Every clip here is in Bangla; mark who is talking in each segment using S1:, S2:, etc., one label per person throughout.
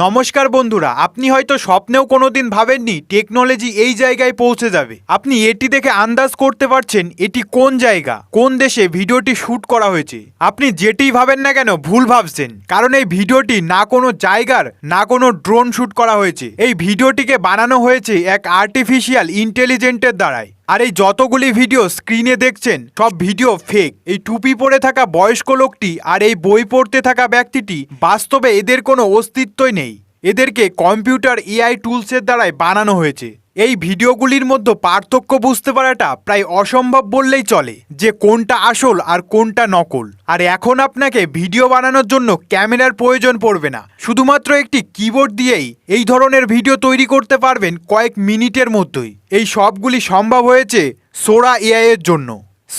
S1: নমস্কার বন্ধুরা, আপনি হয়তো স্বপ্নেও কোনোদিন ভাবেননি টেকনোলজি এই জায়গায় পৌঁছে যাবে। আপনি এটি দেখে আন্দাজ করতে পারছেন এটি কোন জায়গা, কোন দেশে ভিডিওটি শ্যুট করা হয়েছে। আপনি যেটি ভাবেন না কেন ভুল ভাবছেন, কারণ এই ভিডিওটি না কোনো জায়গার, না কোনো ড্রোন শ্যুট করা হয়েছে। এই ভিডিওটিকে বানানো হয়েছে এক আর্টিফিশিয়াল ইন্টেলিজেন্টের দ্বারাই। আর এই যতগুলি ভিডিও স্ক্রিনে দেখছেন, সব ভিডিও ফেক এই টুপি পরে থাকা বয়স্ক লোকটি আর এই বই পড়তে থাকা ব্যক্তিটি বাস্তবে এদের কোনো অস্তিত্বই নেই। এদেরকে কম্পিউটার এআই টুলসের দ্বারাই বানানো হয়েছে। এই ভিডিওগুলির মধ্যে পার্থক্য বুঝতে পারাটা প্রায় অসম্ভব বললেই চলে যে কোনটা আসল আর কোনটা নকল। আর এখন আপনাকে ভিডিও বানানোর জন্য ক্যামেরার প্রয়োজন পড়বে না। শুধুমাত্র একটি কিবোর্ড দিয়েই এই ধরনের ভিডিও তৈরি করতে পারবেন কয়েক মিনিটের মধ্যেই। এই সবগুলি সম্ভব হয়েছে সোরা এআই এর জন্য।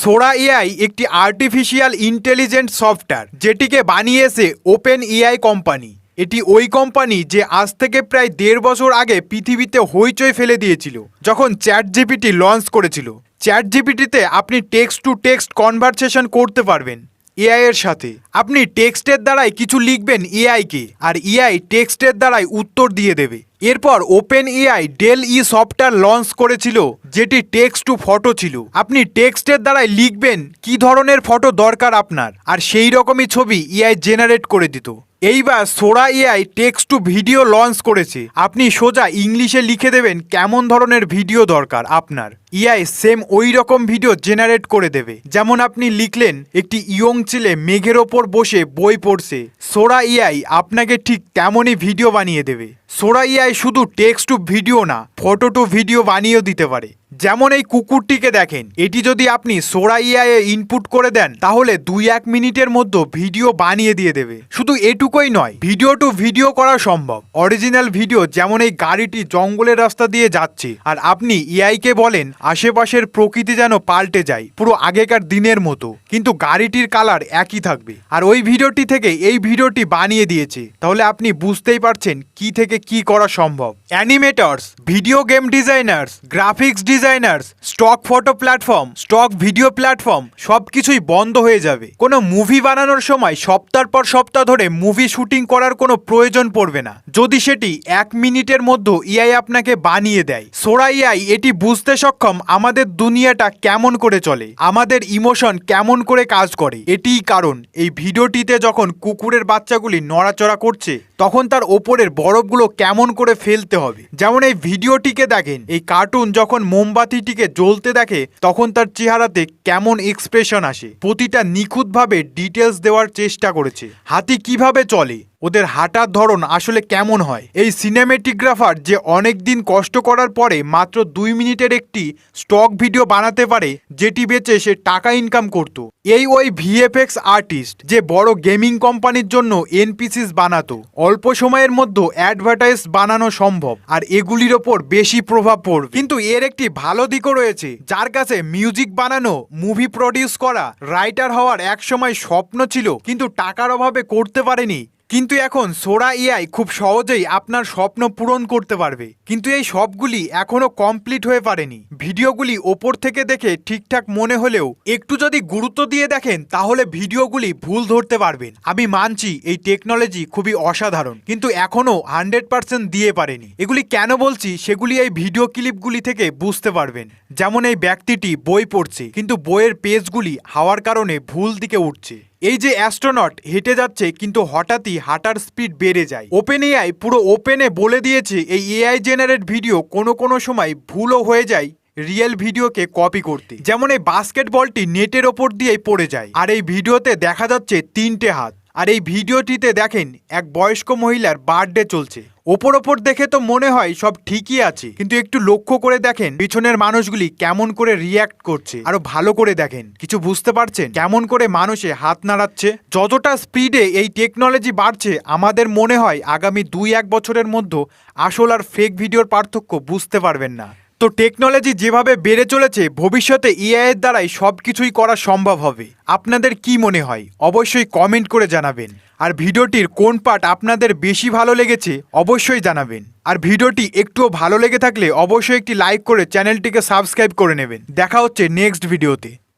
S1: সোরা এআই একটি আর্টিফিশিয়াল ইন্টেলিজেন্ট সফটওয়্যার যেটিকে বানিয়েছে ওপেন এআই কোম্পানি। এটি ওই কোম্পানি যে আজ থেকে প্রায় দেড় বছর আগে পৃথিবীতে হইচই ফেলে দিয়েছিল, যখন চ্যাট জিপিটি লঞ্চ করেছিল। চ্যাট জিপিটিতে আপনি টেক্সট টু টেক্সট কনভারসেশন করতে পারবেন এআই এর সাথে। আপনি টেক্সটের দ্বারাই কিছু লিখবেন এআইকে, আর এআই টেক্সটের দ্বারাই উত্তর দিয়ে দেবে। এরপর OpenAI DALL E software launch করেছিল, যেটি টেক্সট টু ফটো ছিল। আপনি টেক্সটের দ্বারাই লিখবেন কি ধরনের ফটো দরকার আপনার, আর সেই রকমই ছবি এআই জেনারেট করে দিত। এইবার Sora AI text to video launch করেছে। আপনি সোজা ইংলিশে লিখে দেবেন কেমন ধরনের ভিডিও দরকার আপনার। ইআই সেম ওই রকম ভিডিও জেনারেট করে দেবে। যেমন আপনি লিখলেন, একটি ইয়ং ছেলে মেঘের ওপর বসে বই পড়ছে। সোরা ইআই আপনাকে ঠিক তেমনই ভিডিও বানিয়ে দেবে। সোরা ইআই শুধু টেক্সট টু ভিডিও না ফটো টু ভিডিও বানিয়েও দিতে পারে। যেমন এই কুকুরটিকে দেখেন, এটি যদি আপনি সোরা এ ইনপুট করে দেন, তাহলে দুই এক মিনিটের মধ্যে ভিডিও বানিয়ে দিয়ে দেবে। শুধু এটুকুই নয় ভিডিও টু ভিডিও করা সম্ভব। অরিজিনাল ভিডিও যেমন এই গাড়িটি জঙ্গলের রাস্তা দিয়ে যাচ্ছে, আর আপনি এআই কে বলেন, আশেপাশের প্রকৃতি যেন পাল্টে যায়, পুরো আগেকার দিনের মতো। কিন্তু গাড়িটির কালার একই থাকবে। আর ওই ভিডিওটি থেকে এই ভিডিওটি বানিয়ে দিয়েছে। তাহলে আপনি বুঝতেই পারছেন কি থেকে কি করা সম্ভব। Animators video game designers graphics designers, stock photo platform, stock video platform সব কিছুই বন্ধ হয়ে যাবে। কোনো মুভি বানানোর সময় সপ্তাহ পর সপ্তাহ ধরে মুভি শুটিং করার কোনো প্রয়োজন পড়বে না। যদি সেটি এক মিনিটের মধ্যে ইআই আপনাকে বানিয়ে দেয়, সোরা ইআই এটি বুঝতে সক্ষম আমাদের দুনিয়াটা কেমন করে চলে, আমাদের ইমোশন কেমন করে কাজ করে। এটিই কারণ। এই ভিডিওটিতে যখন কুকুরের বাচ্চাগুলি নড়াচড়া করছে তখন তার ওপরের বরফগুলো কেমন করে ফেলতে হবে। যেমন এই ভিডিওটিকে দেখেন, এই কার্টুন যখন মোমবাতিটিকে জ্বলতে দেখে, তখন তার চেহারাতে কেমন এক্সপ্রেশন আসে। প্রতিটা নিখুঁতভাবে ডিটেলস দেওয়ার চেষ্টা করেছে। হাতি কীভাবে চলে? ওদের হাঁটার ধরন আসলে কেমন হয়? এই সিনেমেটিগ্রাফার যে অনেক দিন কষ্ট করার পরে মাত্র দুই মিনিটের একটি স্টক ভিডিও বানাতে পারে, যেটি বেচে সে টাকা ইনকাম করত। এই ওই ভিএফএক্স আর্টিস্ট যে বড় গেমিং কোম্পানির জন্য এনপিসিস বানাতো, অল্প সময়ের মধ্যে অ্যাডভার্টাইজ বানানো সম্ভব, আর এগুলির ওপর বেশি প্রভাব পড়বে। কিন্তু এর একটি ভালো দিকও রয়েছে, যার কাছে মিউজিক বানানো, মুভি প্রডিউস করা, রাইটার হওয়ার একসময় স্বপ্ন ছিল, কিন্তু টাকার অভাবে করতে পারেনি কিন্তু এখন সোরা এআই খুব সহজেই আপনার স্বপ্ন পূরণ করতে পারবে। কিন্তু এই সবগুলি এখনও কমপ্লিট হয়ে পারেনি। ভিডিওগুলি ওপর থেকে দেখে ঠিকঠাক মনে হলেও একটু যদি গুরুত্ব দিয়ে দেখেন, তাহলে ভিডিওগুলি ভুল ধরতে পারবেন। আমি মানছি এই টেকনোলজি খুবই অসাধারণ, কিন্তু এখনও হান্ড্রেড পার্সেন্ট দিয়ে পারেনি। এগুলি কেন বলছি, সেগুলি এই ভিডিও ক্লিপগুলি থেকে বুঝতে পারবেন। যেমন এই ব্যক্তিটি বই পড়ছে, কিন্তু বইয়ের পেজগুলি হাওয়ার কারণে ভুল দিকে উঠছে। এই যে অ্যাস্ট্রোনট হেঁটে যাচ্ছে, কিন্তু হঠাৎই হাঁটার স্পিড বেড়ে যায়। ওপেন এআই পুরো ওপেনে বলে দিয়েছে, এই এআই জেনারেট ভিডিও কোনো কোনো সময় ভুলও হয়ে যায় রিয়েল ভিডিওকে কপি করতে। যেমন এই বাস্কেটবলটি নেটের ওপর দিয়েই পড়ে যায়, আর এই ভিডিওতে দেখা যাচ্ছে তিনটে হাত। আর এই ভিডিওটিতে দেখেন, এক বয়স্ক মহিলার বার্থডে চলছে। ওপর ওপর দেখে তো মনে হয় সব ঠিকই আছে, কিন্তু একটু লক্ষ্য করে দেখেন, পিছনের মানুষগুলি কেমন করে রিয়াক্ট করছে। আরও ভালো করে দেখেন, কিছু বুঝতে পারছেন? কেমন করে মানুষে হাত নাড়াচ্ছে? যতটা স্পিডে এই টেকনোলজি বাড়ছে, আমাদের মনে হয় আগামী দুই এক বছরের মধ্যে আসল আর ফেক ভিডিওর পার্থক্য বুঝতে পারবেন না। তো টেকনোলজি যেভাবে বেড়ে চলেছে, ভবিষ্যতে এর দ্বারাই সব কিছুই করা সম্ভব হবে। আপনাদের কি মনে হয়? অবশ্যই কমেন্ট করে জানাবেন। আর ভিডিওটির কোন পার্ট আপনাদের বেশি ভালো লেগেছে, অবশ্যই জানাবেন। আর ভিডিওটি একটুও ভালো লেগে থাকলে অবশ্যই একটি লাইক করে চ্যানেলটিকে সাবস্ক্রাইব করে নেবেন। দেখা হচ্ছে নেক্সট ভিডিওতে